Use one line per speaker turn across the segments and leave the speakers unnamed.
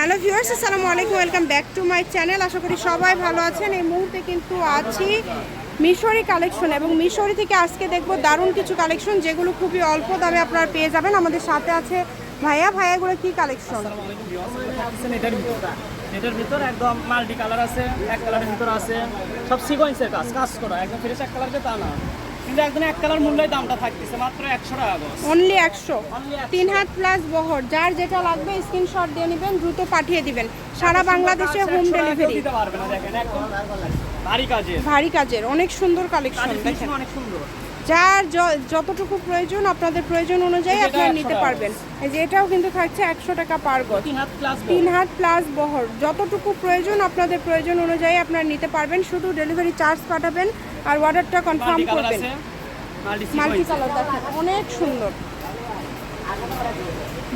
Hello viewers, আসসালামু আলাইকুম, welcome back to my channel. আশা করি সবাই ভালো আছেন। এই মুহূর্তে কিন্তু আছি মিশরি কালেকশন এবং মিশরি থেকে আজকে দেখব দারুণ কিছু কালেকশন, যেগুলো খুবই অল্প দামে আপনারা পেয়ে যাবেন। আমাদের সাথে আছে ভাইয়া। ভাইয়াগুলো কি কালেকশন?
এটার ভিতর একদম মাল্টি কালার আছে, এক কালারের ভিতর আছে, সব সিকোয়েন্সের কাজ কাজ করা, একদম ফ্রেশ এক কালারকে তা না। কিন্তু একদম এক কালার মূল্যই দামটা থাকতেছে মাত্র একশো টাকা
অনলি একশো। তিন হাত প্লাস বহর। যার যেটা লাগবে স্ক্রিনশট দিয়ে নেবেন দ্রুত পাঠিয়ে দিবেন। সারা বাংলাদেশে হোম ডেলিভারি
দিতে পারবে না দেখেন একদম ভারী কাজের।
ভারী কাজের। অনেক সুন্দর কালেকশন দেখেন।
অনেক সুন্দর।
যার যতটুকু প্রয়োজন আপনাদের প্রয়োজন অনুযায়ী আপনারা নিতে পারবেন। এই যে এটাও কিন্তু থাকছে একশো টাকা পার গজ।
তিন হাত প্লাস
তিন হাত প্লাস বহর। যতটুকু প্রয়োজন আপনাদের প্রয়োজন অনুযায়ী আপনারা নিতে পারবেন। শুধু ডেলিভারি চার্জ পাঠাবেন। আর অর্ডারটা কনফার্ম করবেন।
মাল্টি
কালার দেখেন অনেক সুন্দর।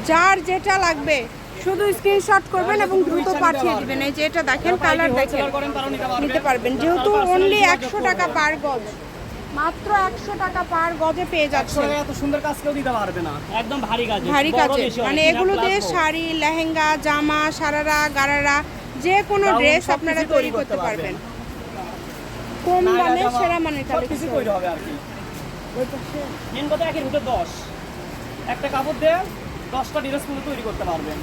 যার যেটা লাগবে শুধু স্ক্রিনশট করবেন এবং দ্রুত পাঠিয়ে দিবেন। এই যে এটা দেখেন কালার দেখেন
নিতে পারবেন।
যেহেতু অনলি একশো। টাকা পার গজ মাত্র একশো টাকা পার গজে পেয়ে
যাচ্ছে এত সুন্দর কাজ কেউ দিতে পারবে না। একদম ভারী কাজ
ভারী কাজে মানে এগুলো দিয়ে শাড়ি লেহেঙ্গা জামা সারারা গারারা যে কোনো ড্রেস আপনারা তৈরি করতে পারবেন। দামে সেরা মানের কালেকশন
হবে আর কি। মেন কথা একের ভিতর দশ। একটা কাপড় দিয়ে দশটা ড্রেস কিন্তু তৈরি করতে পারবেন।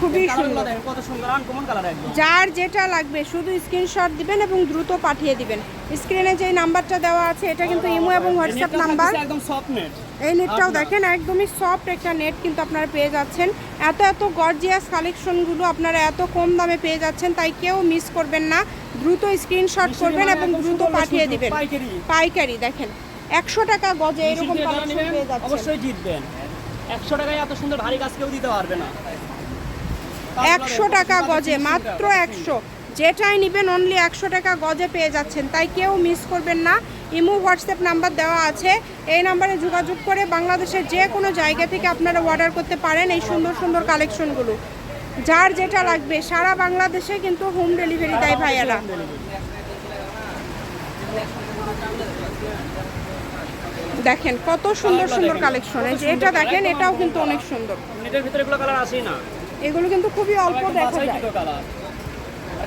খুবই সুন্দর।
কত সুন্দর আনকমন কালার একদম।
যার যেটা লাগবে শুধু স্ক্রিনশট দিবেন এবং দ্রুত পাঠিয়ে দিবেন। স্ক্রিনে যে নাম্বারটা দেওয়া আছে এটা কিন্তু ইমো এবং হোয়াটসঅ্যাপ নাম্বার
একদম সফট নেট
এই নেটটাও দেখেন একদমই সফট একটা নেট কিন্তু আপনারা পেয়ে যাচ্ছেন। এত এত গর্জিয়াস কালেকশনগুলো আপনারা এত কম দামে পেয়ে যাচ্ছেন তাই কেউ মিস করবেন না। দ্রুত স্ক্রিনশট করবেন এবং দ্রুত পাঠিয়ে দিবেন।
পাইকারি।
দেখেন একশো টাকা গজে এরকম কালেকশন পেয়ে
অবশ্যই জিতবেন। একশো টাকায় এত সুন্দর ভারী কাজ কেউ দিতে পারবে না।
একশো টাকা গজে, মাত্র একশো। যেটাই নেবেন অনলি একশো টাকা গজে পেয়ে যাচ্ছেন। তাই কেউ মিস করবেন না। ইমো হোয়াটসঅ্যাপ নাম্বার দেওয়া আছে। এই নাম্বারে যোগাযোগ করে বাংলাদেশের যে কোনো জায়গা থেকে আপনারা অর্ডার করতে পারেন এই সুন্দর সুন্দর কালেকশনগুলো যার যেটা লাগবে, সারা বাংলাদেশে কিন্তু হোম ডেলিভারি দেয় ভাইয়ারা। দেখেন, কত সুন্দর সুন্দর কালেকশন এটা দেখেন, এটাও কিন্তু অনেক সুন্দর।
নেটের ভিতরে কালার না।
এগুলো কিন্তু খুবই অল্প দেখা যায়।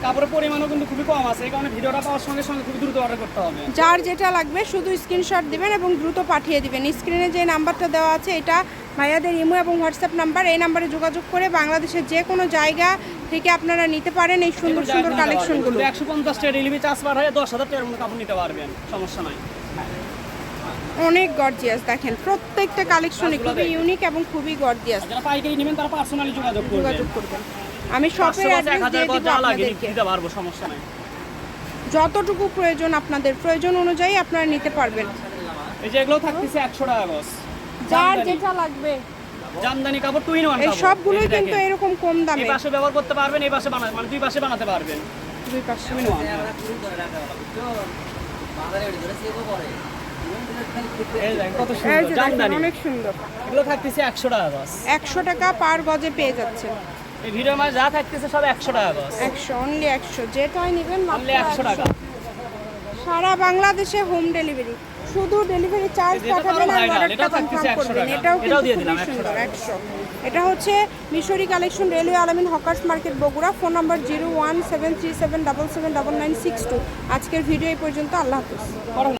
কাপড়ের পরিমাণও কিন্তু খুবই কম আছে এই কারণে ভিডিওটা পাওয়ার সঙ্গে সঙ্গে খুব দ্রুত অর্ডার করতে হবে।
যার যেটা লাগবে শুধু স্ক্রিনশট দিবেন এবং দ্রুত পাঠিয়ে দিবেন। স্ক্রিনে যে নাম্বারটা দেওয়া আছে এটা ভাইয়াদের ইমো এবং হোয়াটসঅ্যাপ নাম্বার এই নাম্বারে যোগাযোগ করে বাংলাদেশের যে কোনো জায়গা থেকে আপনারা নিতে পারেন এই সুন্দর সুন্দর কালেকশনগুলো
একশো পঞ্চাশ টাকা ডেলিভারি চার্জ পার হয়ে দশ হাজার টাকার মতো কাপড় নিতে পারবেন সমস্যা নাই।
অনেক গর্জিয়াস দেখেন। প্রত্যেকটা কালেকশনই খুবই ইউনিক এবং খুবই গর্জিয়াস
যারা পাইকারি নেবেন তারা পার্সোনালি যোগাযোগ করবেন।
যোগাযোগ করবেন। আমি শপের অ্যাড্রেস দিয়ে দিব আপনাদেরকে।
দিতে পারব সমস্যা নাই।
যতটুকু প্রয়োজন আপনাদের প্রয়োজন অনুযায়ী আপনারা নিতে পারবেন।
এই যে এগুলো থাকতেছে একশো টাকা গজ।
যার যেটা লাগবে।
জামদানি কাপড় টু ইন ওয়ান
এই সবগুলোই কিন্তু এরকম কম দামে।
এই পাশে ব্যবহার করতে পারবেন এই পাশে বানাতে মানে দুই পাশে বানাতে পারবেন।
দুই পাশে
টু ইন ওয়ান এই দেখেন কত
এই
সুন্দর
যে দেখেন,
জামদানি।
অনেক সুন্দর।
এগুলো থাকতেছে একশো টাকা গজ।
একশো টাকা পার গজে পেয়ে যাচ্ছে
এই ভিডিওর মাঝে যা থাকতেছে সব একশো টাকা গজ।
একশো অনলি একশো। যেটাই নেবেন
অনলি একশো টাকা।
সারা বাংলাদেশে হোম ডেলিভারি শুধু ডেলিভারি চার্জ
এটা তো
পাঠাবেন
আর
অর্ডারটা
এটাও
কনফার্ম করবেন। এটাও
এটাও
কিন্তু
দিয়ে
খুবই
দিলাম 100
সুন্দর একশো। এটা হচ্ছে Mishri collection railway Alamin hawkers market Bogura. Phone number zero one seven three seven double seven double nine six two. আজকের ভিডিও এই পর্যন্ত আল্লাহ হাফিজ।